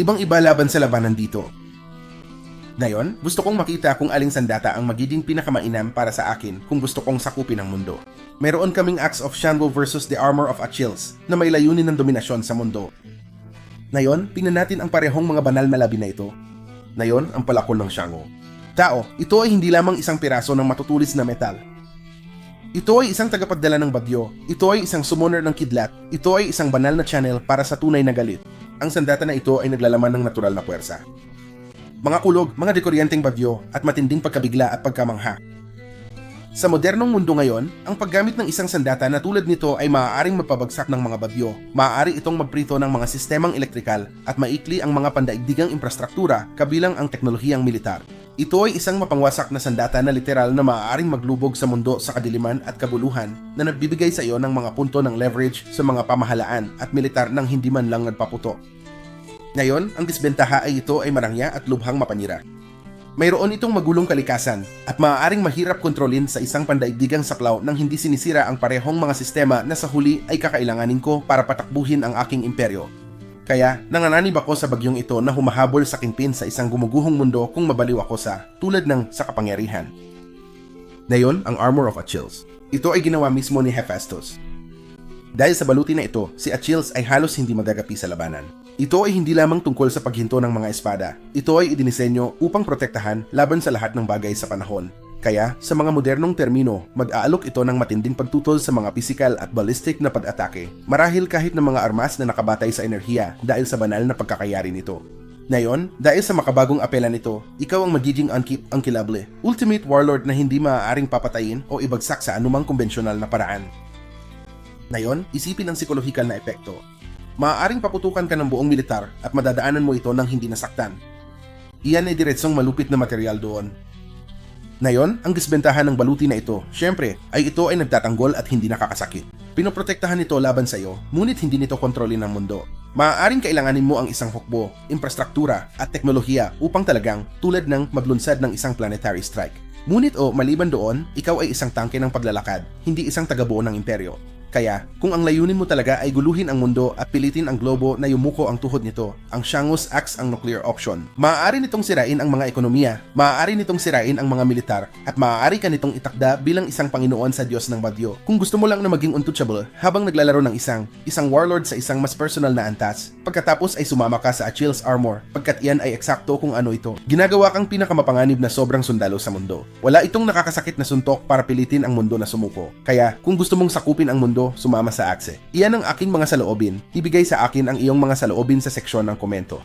Ibang iba laban sa labanan dito. Ngayon, gusto kong makita kung aling sandata ang magiging pinakamainam para sa akin kung gusto kong sakupin ang mundo. Meron kaming Axe of Shango versus the Armor of Achilles na may layunin ng dominasyon sa mundo. Ngayon, tingnan natin ang parehong mga banal na labi na ito. Ngayon, ang palakol ng Shango. Tao, ito ay hindi lamang isang piraso ng matutulis na metal. Ito ay isang tagapagdala ng bagyo. Ito ay isang summoner ng kidlat. Ito ay isang banal na channel para sa tunay na galit. Ang sandata na ito ay naglalaman ng natural na puwersa. Mga kulog, mga dekuryenteng bagyo, at matinding pagkabigla at pagkamangha. Sa modernong mundo ngayon, ang paggamit ng isang sandata na tulad nito ay maaaring mapabagsak ng mga bagyo. Maaari itong magprito ng mga sistemang elektrikal at maikli ang mga pandaigdigang infrastruktura kabilang ang teknolohiyang militar. Ito ay isang mapangwasak na sandata na literal na maaaring maglubog sa mundo sa kadiliman at kabuluhan na nagbibigay sa iyo ng mga punto ng leverage sa mga pamahalaan at militar nang hindi man lang nagpaputo. Ngayon, ang disbentaha ay ito ay marangya at lubhang mapanira. Mayroon itong magulong kalikasan at maaaring mahirap kontrolin sa isang pandaigdigang saklaw nang hindi sinisira ang parehong mga sistema na sa huli ay kakailanganin ko para patakbuhin ang aking imperyo. Kaya nangananib ako sa bagyong ito na humahabol sa kinpin sa isang gumuguhong mundo kung mabaliw ako sa tulad ng sa kapangyarihan. Ngayon, ang Armor of Achilles. Ito ay ginawa mismo ni Hephaestus. Dahil sa baluti na ito, si Achilles ay halos hindi magagapi sa labanan. Ito ay hindi lamang tungkol sa paghinto ng mga espada. Ito ay idinisenyo upang protektahan laban sa lahat ng bagay sa panahon. Kaya, sa mga modernong termino, mag-aalok ito ng matinding pagtutol sa mga physical at ballistic na pag-atake. Marahil kahit ng mga armas na nakabatay sa enerhiya dahil sa banal na pagkakayari nito. Ngayon, dahil sa makabagong apela nito, ikaw ang magiging unkip unkillable. Ultimate warlord na hindi maaaring papatayin o ibagsak sa anumang konbensyonal na paraan. Ngayon, isipin ang psikolohikal na epekto. Maaaring paputukan ka ng buong militar at madadaanan mo ito ng hindi nasaktan. Iyan ay diretsong malupit na material doon. Ngayon, ang disbentahan ng baluti na ito, syempre, ay ito ay nagtatanggol at hindi nakakasakit. Pinoprotektahan nito laban sa iyo, ngunit hindi nito kontrolin ng mundo. Maaaring kailanganin mo ang isang hukbo, infrastruktura at teknolohiya upang talagang tulad ng maglunsad ng isang planetary strike. Ngunit o maliban doon, ikaw ay isang tangke ng paglalakad, hindi isang tagabuo ng imperyo. Kaya, kung ang layunin mo talaga ay guluhin ang mundo at pilitin ang globo na yumuko ang tuhod nito, ang Shangus Axe ang nuclear option. Maaari nitong sirain ang mga ekonomiya, maaari nitong sirain ang mga militar, at maaari ka nitong itakda bilang isang Panginoon sa Diyos ng Bagyo. Kung gusto mo lang na maging untouchable habang naglalaro ng isang, isang warlord sa isang mas personal na antas, pagkatapos ay sumama ka sa Achilles Armor, pagkat iyan ay eksakto kung ano ito. Ginagawa kang pinakamapanganib na sobrang sundalo sa mundo. Wala itong nakakasakit na suntok para pilitin ang mundo na sumuko. Kaya, kung gusto mong sakupin ang mundo, sumama sa Axe. Iyan ang aking mga saloobin. Ibigay sa akin ang iyong mga saloobin sa seksyon ng komento.